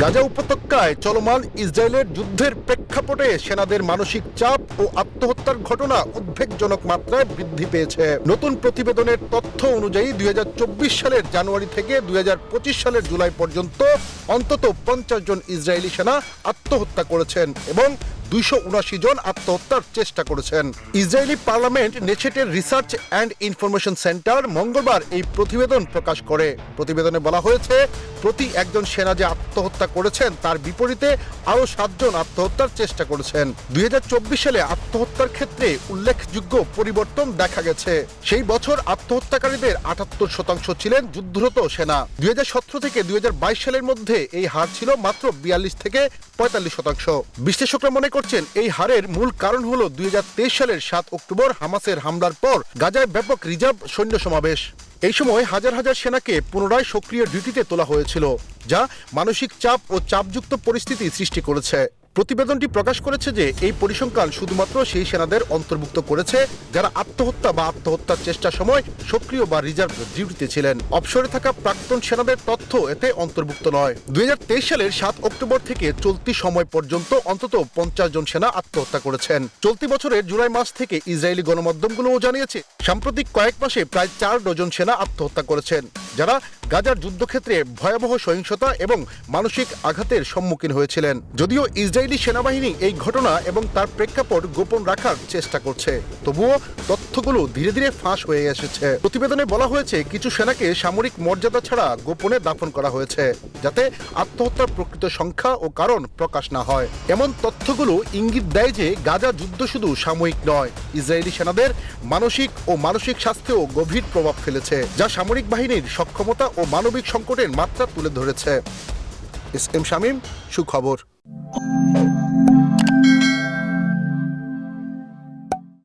গাজা উপত্যকায় চলমান ইসরায়েলের যুদ্ধের প্রেক্ষাপটে সেনাদের মানসিক চাপ ও আত্মহত্যার ঘটনা উদ্বেগজনক মাত্রায় বৃদ্ধি পেয়েছে। নতুন প্রতিবেদনের তথ্য অনুযায়ী দুই হাজার চব্বিশ সালের জানুয়ারি থেকে দুই হাজার পঁচিশ সালের জুলাই পর্যন্ত অন্তত পঞ্চাশ জন ইসরায়েলি সেনা আত্মহত্যা করেছেন এবং দুইশো জন আত্মহত্যার চেষ্টা করেছেন। ইসরায়েলি পার্লামেন্ট নেছেটের রিসার্চ অ্যান্ড ইনফরমেশন সেন্টার মঙ্গলবার এই প্রতিবেদন প্রকাশ করে। প্রতিবেদনে বলা হয়েছে, প্রতি একজন সেনা যে আত্মহত্যা করেছেন, তার বিপরীতে আরও সাতজন আত্মহত্যার চেষ্টা করেছেন। দুই হাজার চব্বিশ সালে আত্মহত্যার ক্ষেত্রে উল্লেখযোগ্য পরিবর্তন দেখা গেছে। সেই বছর আত্মহত্যাকারীদের আটাত্তর শতাংশ ছিলেন যুদ্ধরত সেনা। দুই হাজার সতেরো থেকে দুই হাজার বাইশ সালের মধ্যে এই হার ছিল মাত্র বিয়াল্লিশ থেকে পঁয়তাল্লিশ শতাংশ। বিশ্লেষকরা মনে করছেন এই হারের মূল কারণ হল দুই হাজার তেইশ সালের সাত অক্টোবর হামাসের হামলার পর গাজায় ব্যাপক রিজার্ভ সৈন্য সমাবেশ। এই সময় হাজার হাজার সেনাকে পুনরায় সক্রিয় ডিউটিতে তোলা হয়েছিল, যা মানসিক চাপ ও চাপযুক্ত পরিস্থিতি সৃষ্টি করেছে। প্রতিবেদনটি প্রকাশ করেছে যে এই পরিসংখ্যান শুধুমাত্র সেই সেনাদের অন্তর্ভুক্ত করেছে যারা আত্মহত্যা বা আত্মহত্যার চেষ্টার সময় সক্রিয় বা রিজার্ভ ডিউটিতে ছিলেন। অবসরে থাকা প্রাক্তন সেনাদের তথ্য এতে অন্তর্ভুক্ত নয়। দুই সালের সাত অক্টোবর থেকে চলতি সময় পর্যন্ত অন্তত পঞ্চাশ জন সেনা আত্মহত্যা করেছেন। চলতি বছরের জুলাই মাস থেকে ইসরায়েলি গণমাধ্যমগুলোও জানিয়েছে সাম্প্রতিক কয়েক মাসে প্রায় চার ডজন সেনা আত্মহত্যা করেছেন, যারা গাজার যুদ্ধক্ষেত্রে ভয়াবহ সহিংসতা এবং মানসিক আঘাতের সম্মুখীন হয়েছিলেন। যদিও ইসরায়েলি সেনাবাহিনী এই ঘটনা এবং তার প্রেক্ষাপট গোপন রাখার চেষ্টা করছে, তবুও তথ্যগুলো ধীরে ধীরে ফাঁস হয়ে এসেছে। প্রতিবেদনে বলা হয়েছে, কিছু সেনাকে সামরিক মর্যাদা ছাড়া গোপনে দাফন করা হয়েছে, যাতে আত্মহত্যার প্রকৃত সংখ্যা ও কারণ প্রকাশ না হয়। এমন তথ্যগুলো ইঙ্গিত দেয় যে গাজা যুদ্ধ শুধু সাময়িক নয়, ইসরায়েলি সেনাদের মানসিক ও মানসিক স্বাস্থ্যেও গভীর প্রভাব ফেলেছে, যা সামরিক বাহিনীর সক্ষমতা ও মানবিক সংকটের মাত্রা তুলে ধরেছে। এস এম শামীম, সুখবর।